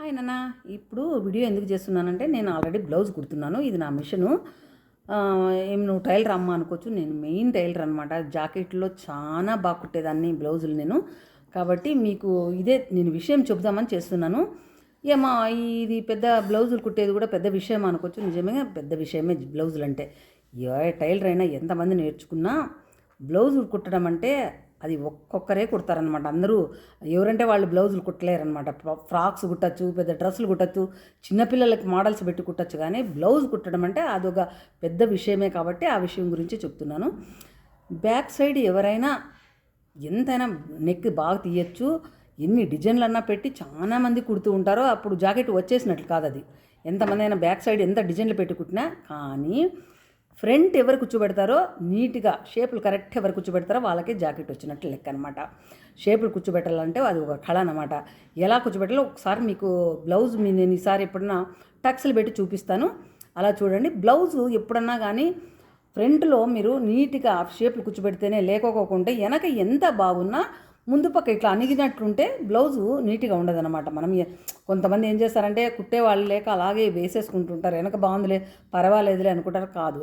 Hi నాన్న. ఇప్పుడు video ఎందుకు చేస్తున్నానంటే నేను ఆల్రెడీ బ్లౌజ్ కుడుతున్నాను. ఇది నా మిషను. ఆ, ఏం నువ్వు టైలర్ అమ్మ అనుకోవచ్చు. నేను మెయిన్ టైలర్ అనమాట జాకెట్లో చాలా బాగా కుట్టేదాన్ని బ్లౌజులు నేను. కాబట్టి మీకు ఇదే నేను విషయం చెబుదామని చేస్తున్నాను. ఏమా ఇది పెద్ద బ్లౌజులు కుట్టేది కూడా పెద్ద విషయం అనుకోవచ్చు. నిజమే పెద్ద విషయమే బ్లౌజులు అంటే ఏ టైలర్ అయినా ఎంతమంది నేర్చుకున్నా బ్లౌజులు కుట్టడం అంటే అది ఒక్కొక్కరే కుడతారనమాట అందరూ ఎవరంటే వాళ్ళు బ్లౌజులు కుట్టలేరనమాట ఫ్రాక్స్ కుట్టచ్చు పెద్ద డ్రెస్సులు కుట్టచ్చు చిన్నపిల్లలకి మోడల్స్ పెట్టి కుట్టచ్చు కానీ బ్లౌజ్ కుట్టడం అంటే అదొక పెద్ద విషయమే కాబట్టి ఆ విషయం గురించి చెప్తున్నాను. బ్యాక్ సైడ్ ఎవరైనా ఎంతైనా నెక్ బాగా తీయచ్చు ఎన్ని డిజైన్లు అన్నా పెట్టి చాలామంది కుడుతూ ఉంటారో అప్పుడు జాకెట్ వచ్చేసినట్లు కాదు అది ఎంతమంది అయినా బ్యాక్ సైడ్ ఎంత డిజైన్లు పెట్టి కుట్టినా కానీ ఫ్రంట్ ఎవరు కూర్చోబెడతారో నీట్గా షేపులు కరెక్ట్ ఎవరు కూర్చోబెడతారో వాళ్ళకే జాకెట్ వచ్చినట్టు లెక్క అనమాట షేపులు కూర్చోబెట్టాలంటే అది ఒక కళ అనమాట ఎలా కూర్చోబెట్టాలో ఒకసారి మీకు బ్లౌజ్ మీ నేను ఈసారి ఎప్పుడన్నా టక్స్లు పెట్టి చూపిస్తాను. అలా చూడండి. బ్లౌజ్ ఎప్పుడన్నా కానీ ఫ్రంట్లో మీరు నీట్గా షేపులు కూర్చోబెడితేనే లేకోకుండా వెనక ఎంత బాగున్నా ముందు పక్క ఇట్లా అణిగినట్లుంటే బ్లౌజు నీట్గా ఉండదన్నమాట. మనం కొంతమంది ఏం చేస్తారంటే కుట్టే వాళ్ళు లేక అలాగే వేసేసుకుంటుంటారు. వెనక బాగుందిలే పర్వాలేదులే అనుకుంటారు. కాదు.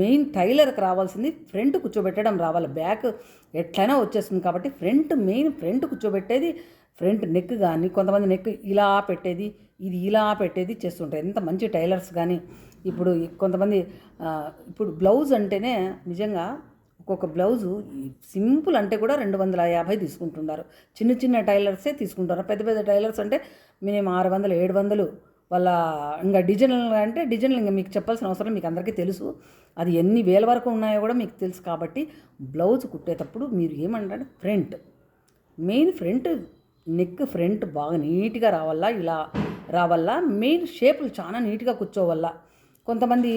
మెయిన్ టైలర్కి రావాల్సింది ఫ్రంట్ కూర్చోబెట్టడం రావాలి. బ్యాక్ ఎట్లయినా వచ్చేస్తుంది కాబట్టి ఫ్రంట్ మెయిన్ ఫ్రంట్ కూర్చోబెట్టేది ఫ్రంట్ నెక్ కానీ కొంతమంది నెక్ ఇలా పెట్టేది ఇది ఇలా పెట్టేది చేస్తుంటారు. ఎంత మంచి టైలర్స్ కానీ ఇప్పుడు కొంతమంది ఇప్పుడు బ్లౌజ్ అంటేనే నిజంగా ఒక్కొక్క బ్లౌజు సింపుల్ అంటే కూడా రెండు వందల యాభై తీసుకుంటున్నారు. చిన్న చిన్న టైలర్సే తీసుకుంటారు పెద్ద పెద్ద టైలర్స్ అంటే మినిమం ఆరు వందలు ఏడు వందలు వాళ్ళ ఇంకా డిజైన్లు అంటే డిజైన్లు ఇంకా మీకు చెప్పాల్సిన అవసరం మీకు అందరికీ తెలుసు. అది ఎన్ని వేల వరకు ఉన్నాయో కూడా మీకు తెలుసు కాబట్టి బ్లౌజ్ కుట్టేటప్పుడు మీరు ఏమంటారు? Front. Main front neck front బాగా నీట్గా రావాలా ఇలా రావాలా మెయిన్ షేపులు చాలా నీట్గా కూర్చోవల్ల. కొంతమంది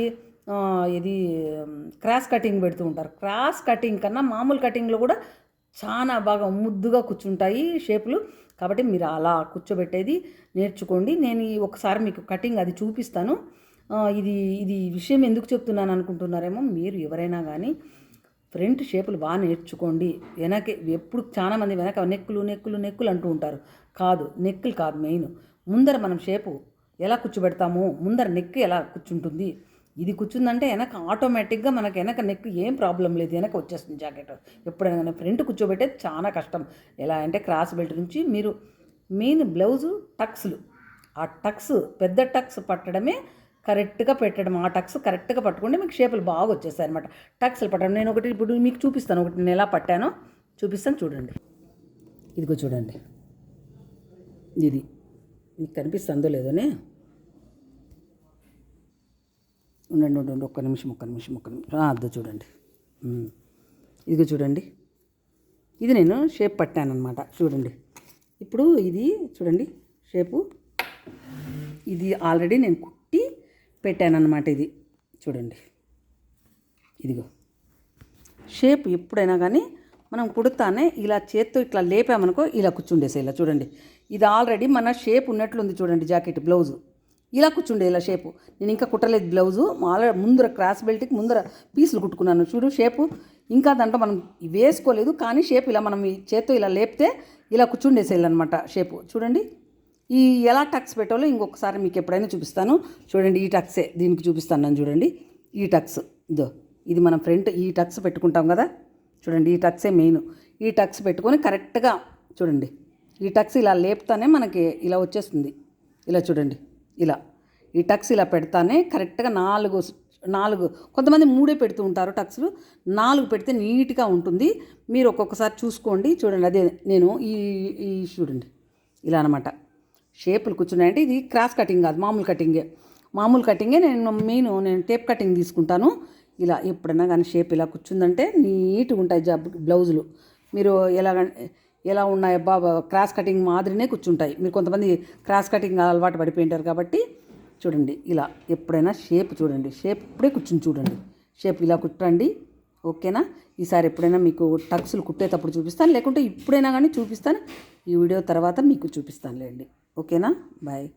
ఇది క్రాస్ కటింగ్ పెడుతూ ఉంటారు. క్రాస్ కటింగ్ కన్నా మామూలు కటింగ్లో కూడా చాలా బాగా ముద్దుగా కూర్చుంటాయి షేపులు. కాబట్టి మీరు అలా కూర్చోబెట్టేది నేర్చుకోండి. నేను ఒకసారి మీకు కటింగ్ అది చూపిస్తాను. ఇది ఇది విషయం ఎందుకు చెప్తున్నాను అనుకుంటున్నారేమో మీరు ఎవరైనా కానీ ఫ్రంట్ షేపులు బాగా నేర్చుకోండి. వెనక ఎప్పుడు చాలా మంది వెనక నెక్కులు నెక్కులు నెక్కులు అంటూ ఉంటారు. కాదు నెక్కులు కాదు మెయిన్. ముందర మనం షేపు ఎలా కూర్చోబెడతాము ముందర నెక్కు ఎలా కూర్చుంటుంది ఇది కూర్చుందంటే వెనక ఆటోమేటిక్గా మనకి వెనక నెక్ ఏం ప్రాబ్లం లేదు వెనక వచ్చేస్తుంది జాకెట్ ఎప్పుడైనా కానీ ఫ్రంట్ కూర్చోబెట్టే చాలా కష్టం. ఎలా అంటే క్రాస్ బెల్ట్ నుంచి మీరు మెయిన్ బ్లౌజు టక్స్లు ఆ టక్స్ పెద్ద టక్స్ పట్టడమే కరెక్ట్గా పెట్టడం. ఆ టక్స్ కరెక్ట్గా పట్టుకుంటే మీకు షేపులు బాగా వచ్చేస్తాయి అనమాట టక్స్లు పట్టడం. నేను ఒకటి ఇప్పుడు మీకు చూపిస్తాను. ఒకటి నేను ఎలా పట్టానో చూపిస్తాను చూడండి. ఇదిగో చూడండి. ఇది. మీకు కనిపిస్తుందో లేదోనే ఉండండి ఉండండి ఒక్క నిమిషం ఒక్క నిమిషం ఒక్క నిమిషం. ఆ, అద్దో చూడండి. ఇదిగో చూడండి. ఇది నేను షేప్ పట్టానమాట చూడండి. ఇప్పుడు ఇది చూడండి షేపు. ఇది ఆల్రెడీ నేను కుట్టి పెట్టానన్నమాట ఇది. చూడండి. ఇదిగో. షేప్ ఎప్పుడైనా కానీ మనం కుడతానే ఇలా చేత్తో ఇట్లా లేపామనుకో ఇలా కూర్చుండేసే ఇలా చూడండి. ఇది ఆల్రెడీ మన షేప్ ఉన్నట్లుంది చూడండి జాకెట్ బ్లౌజు. ఇలా కూర్చుండే ఇలా షేపు. నేను ఇంకా కుట్టలేదు బ్లౌజు ఆల్రెడీ ముందర క్రాస్ బెల్ట్కి ముందర పీసులు కుట్టుకున్నాను. చూడు షేపు. ఇంకా దాంట్లో మనం వేసుకోలేదు కానీ షేప్ ఇలా మనం ఈ చేత్తో ఇలా లేపితే ఇలా కూర్చుండేసేయాలన్నమాట షేపు. చూడండి. ఈ ఎలా టక్స్ పెట్టాలో ఇంకొకసారి మీకు ఎప్పుడైనా చూపిస్తాను. చూడండి ఈ టక్సే దీనికి చూపిస్తాను నేను చూడండి. ఈ టక్స్ ఇదో. ఇది మనం ఫ్రంట్ ఈ టక్స్ పెట్టుకుంటాం కదా. చూడండి ఈ టక్సే మెయిన్. ఈ టక్స్ పెట్టుకొని కరెక్ట్గా చూడండి. ఈ టక్స్ ఇలా లేపుతానే మనకి ఇలా వచ్చేస్తుంది. ఇలా చూడండి. ఇలా ఈ టక్స్ ఇలా పెడతానే కరెక్ట్గా నాలుగు నాలుగు కొంతమంది మూడే పెడుతూ ఉంటారు టక్స్లు. నాలుగు పెడితే నీట్గా ఉంటుంది. మీరు ఒక్కొక్కసారి చూసుకోండి. చూడండి అదే నేను ఈ ఈ చూడండి. ఇలా అనమాట షేపులు కూర్చున్నాయంటే ఇది క్రాస్ కటింగ్ కాదు మామూలు కటింగే. మామూలు కటింగే నేను మెయిన్ నేను టేప్ కటింగ్ తీసుకుంటాను. ఇలా ఎప్పుడైనా కానీ షేప్ ఇలా కూర్చుందంటే నీట్గా ఉంటాయి జబ్ బ్లౌజులు. మీరు ఎలాగంటే ఎలా ఉన్నాయి? బాబా క్రాస్ కటింగ్ మాదిరినే కూర్చుంటాయి. మీరు కొంతమంది క్రాస్ కటింగ్ అలవాటు పడిపోయింటారు కాబట్టి చూడండి ఇలా ఎప్పుడైనా షేప్ చూడండి. షేప్ ఇప్పుడే కూర్చుని చూడండి. షేప్ ఇలా కుట్టండి. ఓకేనా? ఈసారి ఎప్పుడైనా మీకు టక్స్లు కుట్టేటప్పుడు చూపిస్తాను. లేకుంటే ఇప్పుడైనా కానీ చూపిస్తాను. ఈ వీడియో తర్వాత మీకు చూపిస్తానులేండి. ఓకేనా? బాయ్.